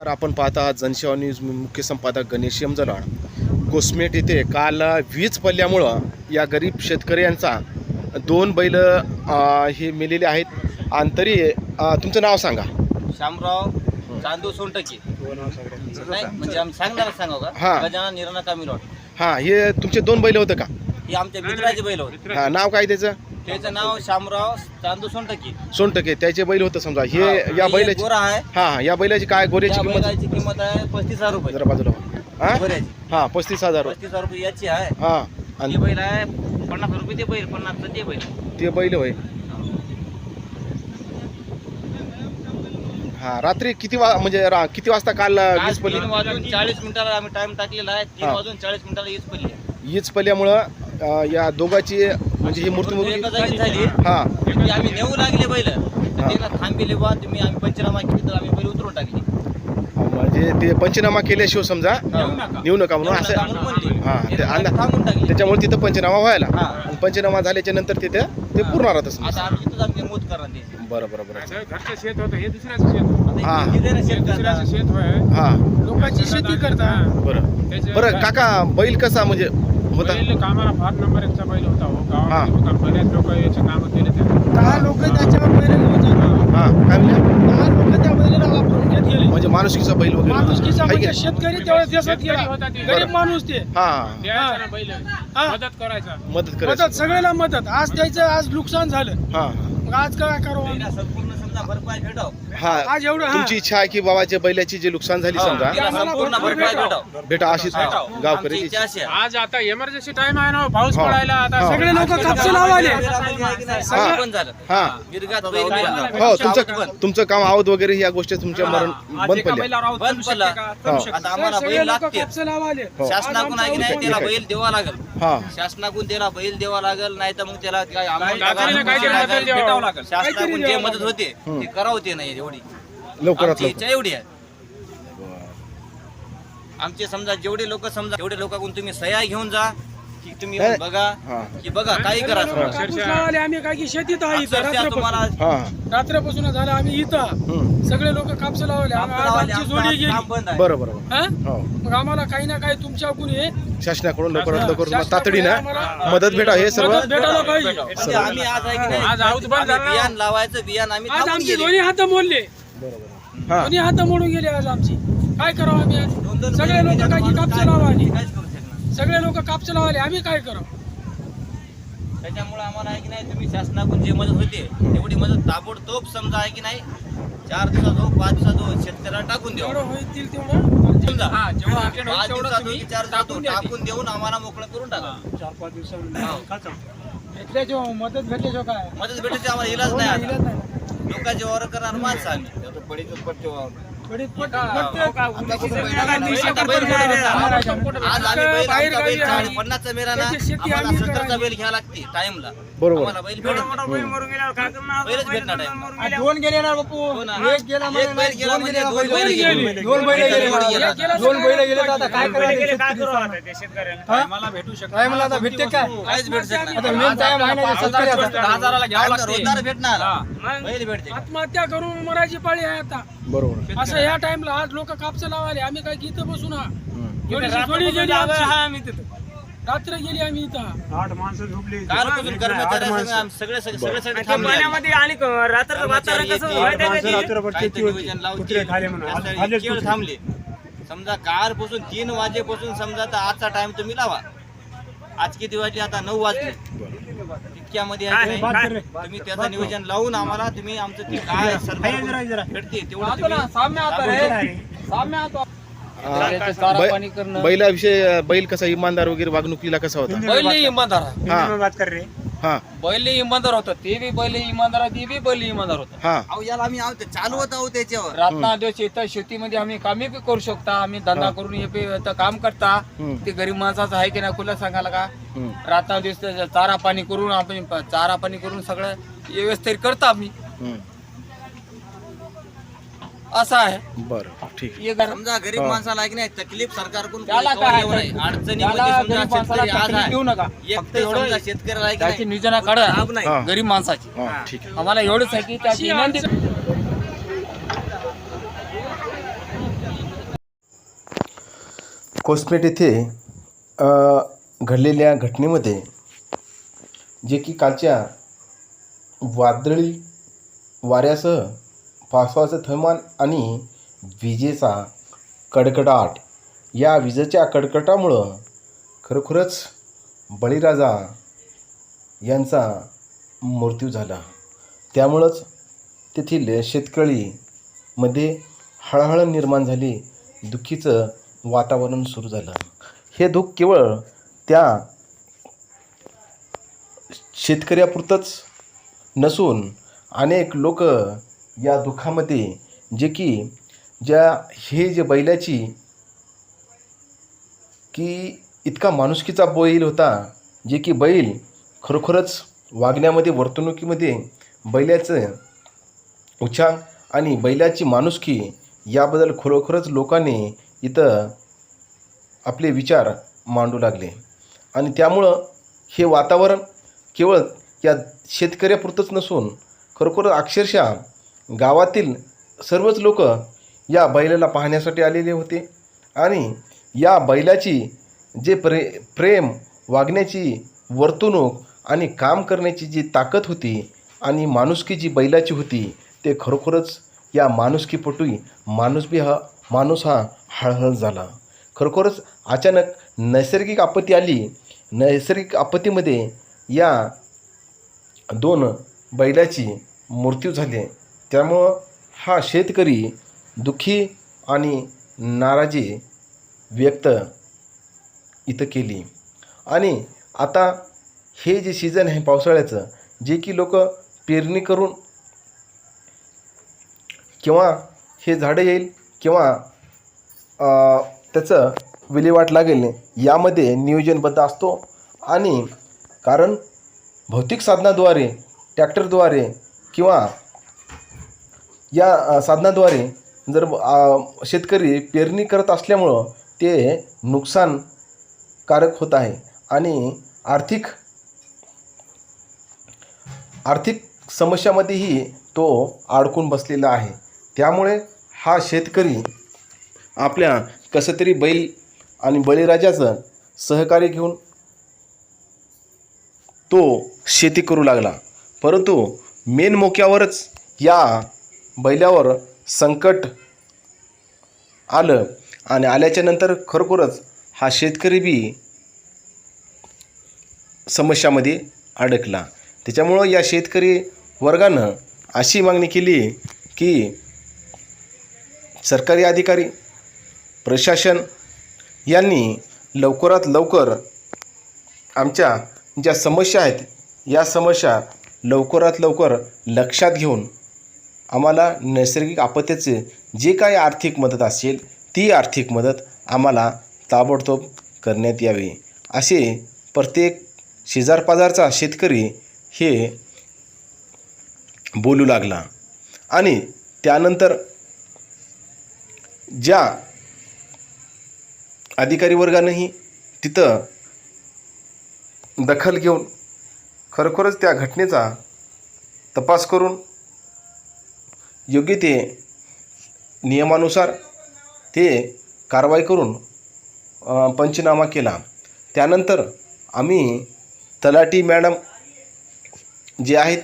तर आपण पाहत आहात जनसेवा न्यूज मुख्य संपादक गणेश यमजलाड. गोसमेट येथे काल वीज पडल्यामुळं या गरीब शेतकऱ्यांचा दोन बैल हे मेलेले आहेत. आणि तरी तुमचं नाव सांगा. शामराव चांदू सोनटकी. नाही म्हणजे आम्ही सांगणार सांगा हा. का गजानन निराणा कामिलोट हां हे तुमचे दोन बैल होतं का? ही आमच्या मित्राचे बैल होते. हां नाव काय त्याचं? त्याचं नाव शामराव चांदू सोनटकी. सोनटके त्याचे बैल होतं समजा. हे. या ही बैलाची गोरा आहे. हां या बैलाची काय गोऱ्याची त्या किंमत? बैलाची किंमत आहे पस्तीस हजार रुपये. जरा बाजूला हां? गोऱ्याची. हां पस्तीस हजार. पस्तीस हजार रुपये याची आहे. हां ही आणि बैल आहे पन्नास रुपये ते बैल पन्नास ते बैल. ते बैल होय. हां रात्री किती वा म्हणजे रा- किती वाजता काल काल वीज पडली? तीन वाजून चाळीस मिनिटाला आम्ही टाइम टाकलेला आहे. तीन हा. वाजून चाळीस मिनिटाला वीज पडली आहे. वीज पडल्यामुळं अ, या दोघांची म्हणजे ही मूर्ती मूर्ती जागी झाली. हां. ती आम्ही नेऊ लागले बैल. तर हा. त्याला थांबले बा तुम्ही आम्ही पंचनामा केली तर आम्ही बैल उतरून टाकली. म्हणजे ते पंचनामा केल्याशिवाय समजा हा. नेऊ नका. म्हणून नेऊ नका असं. हा, ते थांबून टाकली. त्याच्यामुळे तिथं पंचनामा व्हायला. हा. पंचनामा झाल्याच्यानंतर तिथे ते पूर्ण राहत आता आम्ही इथंच आम्ही मोत करणार ते. बरं बरं बरं. असं घरचं शेत होतं हे दुसऱ्याचं शेत हा. आता इथे ना शेत दुसऱ्याचं करणार. शेत होय. हां. लोकांची शेती करता बरं. बरं काका बैल कसा म्हणजे होता. कामाला फार नंबर एकचा बैल होता हो. गावामध्ये बऱ्याच लोक याचे कामं केले दहा लोक त्याच्यावर बैल घेऊन हां. काय दहा लोक त्या बैलाला वापरून घेत गेले. म्हणजे माणुसकीचा बैल वगैरे माणुसकीचा म्हणजे? शेतकरी तेवढ्या देशात शेतकरी गेला. होता ते. गरीब माणूस ते. हां. बैल हा. मदत करायचा. मदत मदत करायची. सगळ्याला मदत. आज द्यायचं आज नुकसान झालं. हां. आज काय करावं समजा हां आज एवढं हा तुमची इच्छा आहे की बाबाच्या बैलाची जे नुकसान झाली समजा तिला आम्हाला संपूर्ण भरपाई भेटाव. बेटा अशीच आहे. आज आता इमर्जन्सी टाइम आहे ना हो, पाऊस हा. पडायला आता हा. सगळे लोक कापसं लावाले हा. बंद झालं. हां. गिरगात बैल. हो तुमचं बंद. तुमचं काम आवत वगैरे या गोष्टी तुमच्या मरण बंद पडल्या. बंद पडला आता आम्हाला सगळे बैल लोक लागते कापसं लावाले हो. शासनाकडून आहे की नाही त्याला बैल द्यावा लागेल. हां. शासनाकडून त्याला बैल द्यावा लागेल नाही तर मग त्याला काय amount काहीतरी लागेल, काहीतरी लागेल, मदत द्यावं भेटावं लागेल. शासनाकडून जे मदत होते हम्म. ती करावते नाही एवढी. लवकरात आमची लवकर. इच्छा एवढी आहे. आमचे समजा जेवढे लोक समजा तेवढे लोकांकडून तुम्ही सह्या घेऊन जा की तुम्ही. बघा हां. की बघा काही करा. कापूस आम्ही काय की शेतीत आहे इथं. अक्षरशः रात्रपासून तुम्हाला हां. रात्रपासून झालं आम्ही इथं. हम्म. सगळे लोक कापसं लावले आम्ही आज लावायला आमची आमचं जोडी गेली. काम बंद आहे. म्हणजे बरं बरं हा? हो. मग आम्हाला काही ना काही तुमच्याकडून हे शासनाकडून लवकरात लवकर शासनाकडून तातडीनं आम्हाला मदत भेटा हे सर्व मदत भेटायला पाहिजे. म्हणजे आम्ही आज आहे की नाही आज आऊत बंद आम्ही झाला. बियाण लावायचं बियाण आम्ही आज थांबून आमची गेले. दोन्ही हात मोडले. हां. दोन्ही हात मोडून गेले आज आमची. काय करावं आम्ही आज? दोन दोन सगळे लोक काय की माणूस कापसं काय- लावाले काहीच करू शकणार सगळे लोक कापसं लावाले आम्ही काय करावं? त्याच्यामुळे आम्हाला आहे की नाही तुम्ही शासनाकडून जे मदत होते तेवढी मदत ताबडतोब समजा आहे की नाही चार दिवसात हो पाच दिवसात हो शेतकऱ्याला टाकून जेवढं होईल तेवढं. समजा हा, जेवढं अर्जंट होईल पाच तेवढं दिवसात तुम्ही चार दिवसात टाकून द्या ते. टाकून देऊन आम्हाला मोकळं करून टाका. चार पाच. भेटल्याचो मदत भेटल्याचो काय? मदत भेटायची आम्हाला इलाज हो नाही आता. लोकांचे वावर करणार माणसं आम्ही. गडीत पट- आता पन्नासचा ना आम्हाला सत्तरचा. बैल घ्यावा लागते टाइमला बरोबर. बैल भेटणार दोन गेले ना बापू. एक गेला दोन बैल गेले. दोन बैल गेले आता काय भेटू शकतो आता काय काहीच भेटू भेटणार भेटते आत्महत्या करून मराठी पाळी आहे आता बरोबर असं या टाइमला आज लोक कापसं लावाले आम्ही काय की इथं बसू ना हम्म. एवढीशी जोडी गेली आमची. रात्र गेली आम्ही इथं आठ माणसं झोपली कालपासून कर्मचारी सगळे आम- सगळे सगळे सगळे सगळे थांबले आम्ही. आणि रात्र वातावरण कसं व्हायला माणसं पाहिजे रात्रभर काहीतरी शेती होती. नियोजन लावतील. कुत्रे खाले म्हणून. आज- त्यासाठी आजच खेळ कुत्रे. थांबले समजा कालपासून तीन वाजेपासून समजा आता आजचा टाइम तुम्ही लावा आज किती वाजले आता नऊ वाजले. इतक्यामध्ये रे. तुम्ही त्याचं नियोजन लावून आम्हाला तुम्ही आमचं ते काय. भेटते तेवढं बैलाविषयी बैल कसा इमानदार वगैरे वागणुकीला कसा होता? बैल इमानदार. हा. बात कर रहे हा. बैल इमानदार होतं. ते बी बैल इमानदार ते बी बैल इमानदार होतं. हा. अहो याला आम्ही आहोत चालवत आहोत त्याच्यावर. रातना दिवस येतं शेतीमध्ये आम्ही कामे बी करू शकता आम्ही धंदा. करून हे बी काम करता. हम्म. ते गरीब माणसाचं आहे की नाही कुला सांगायला का? हम्म. रातना दिवस त्याचं चारा पाणी करून आपण प- चारा पाणी करून सगळं व्यवस्थित करता आम्ही. हम्म. असं आहे. बरं ठीक आहे. हे घर- समजा गरीब. माणसाला आहे की नाही तकलीफ सरकारकडून त्याला कोणी काय येऊ नये. त्याला अडचणीमध्ये गरीब समजा माणसाला शेतकरी आज तकलीफ आहे. देऊ नका. एक फक्त तर एवढं समजा शेतकऱ्याला आहे की त्याची नाही नियोजना काढा लाभ नाही. हा. गरीब माणसाची. हा ठीक आहे. आम्हाला एवढंच आहे की त्याची विनंती कोसपेट येथे अ, घडलेल्या घटनेमध्ये जे की कालच्या वादळी वाऱ्यासह पावसाचं थैमान आणि विजेचा कडकडाट. या विजेच्या कडकटामुळं खरोखरच बळीराजा यांचा मृत्यू झाला. त्यामुळंच तेथील शेतकळीमध्ये हळहळ निर्माण झाली. दुःखीचं वातावरण सुरू झालं. हे दुःख केवळ त्या शेतकऱ्यापुरतंच नसून अनेक लोक या दुःखामध्ये जे की ज्या हे जे बैलाची की इतका माणुसकीचा बैल होता जे की बैल खरोखरच वागण्यामध्ये वर्तणुकीमध्ये बैलाचं उच्चांग आणि बैलाची माणुसकी याबद्दल खरोखरच लोकांनी इथं आपले विचार मांडू लागले. आणि त्यामुळं हे वातावरण केवळ या शेतकऱ्यापुरतंच नसून खरोखर अक्षरशः गावातील सर्वच लोक या बैलाला पाहण्यासाठी आलेले होते आणि या बैलाची जे प्रे प्रेम वागण्याची वर्तणूक आणि काम करण्याची जी ताकद होती आणि माणुसकी जी बैलाची होती ते खरोखरच या माणुसकीपोटी माणूसबी हा माणूस हा हळहळ झाला. खरोखरच अचानक नैसर्गिक आपत्ती आली. नैसर्गिक आपत्तीमध्ये या दोन बैलाची मृत्यू झाली. त्यामुळं हा शेतकरी दुःखी आणि नाराजी व्यक्त इथं केली. आणि आता हे जे सीझन आहे पावसाळ्याचं जे की लोक पेरणी करून किंवा हे झाडं येईल किंवा त्याचं विल्हेवाट लागेल यामध्ये नियोजनबद्ध असतो. आणि कारण भौतिक साधनाद्वारे ट्रॅक्टरद्वारे किंवा या साधनाद्वारे जर शेतकरी पेरणी करत असल्यामुळं ते नुकसानकारक होत आहे. आणि आर्थिक आर्थिक समस्यामध्येही तो अडकून बसलेला आहे. त्यामुळे हा शेतकरी आपल्या कसं तरी बैल आणि बळीराजाचं सहकार्य घेऊन तो शेती करू लागला. परंतु मेन मोक्यावरच या बैलावर संकट आलं आणि आल्याच्यानंतर खरोखरच हा शेतकरी बी समस्यामध्ये अडकला. त्याच्यामुळं या शेतकरी वर्गानं अशी मागणी केली की सरकारी अधिकारी प्रशासन यांनी लवकरात लवकर आमच्या ज्या समस्या आहेत या समस्या लवकरात लवकर लक्षात घेऊन आम्हाला नैसर्गिक आपत्तीचे जे काही आर्थिक मदत असेल ती आर्थिक मदत आम्हाला ताबडतोब करण्यात यावी. असे प्रत्येक शेजारपाजारचा शेतकरी हे बोलू लागला. आणि त्यानंतर ज्या अधिकारी वर्गानंही तिथं दखल घेऊन खरोखरच त्या घटनेचा तपास करून योग्य ते नियमानुसार ते कारवाई करून पंचनामा केला. त्यानंतर आम्ही तलाठी मॅडम जे आहेत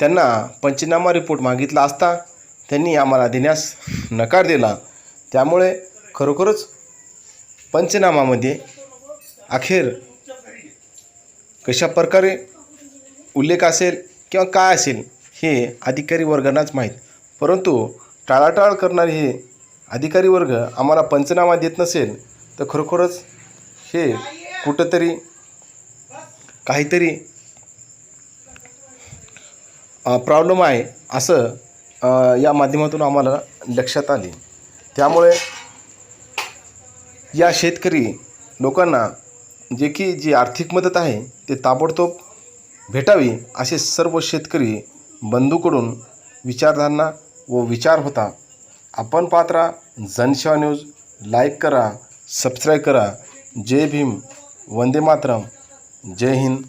त्यांना पंचनामा रिपोर्ट मागितला असता त्यांनी आम्हाला देण्यास नकार दिला. त्यामुळे खरोखरच पंचनामामध्ये अखेर कशा प्रकारे उल्लेख असेल किंवा काय असेल हे अधिकारी वर्गांनाच माहीत. परंतु टाळाटाळ करणारे हे अधिकारी वर्ग आम्हाला पंचनामा देत नसेल तर खरोखरच हे कुठंतरी काहीतरी प्रॉब्लेम आहे असं या माध्यमातून आम्हाला लक्षात आले. त्यामुळे या शेतकरी लोकांना जे की जी आर्थिक मदत आहे ते ताबडतोब भेटावी असे सर्व शेतकरी बंधूकडून विचारधारणा व विचार होता. आपण पात्रा राहा जनसेवा न्यूज. लाईक करा सबस्क्राईब करा. जय भीम. वंदे मातरम. जय हिंद.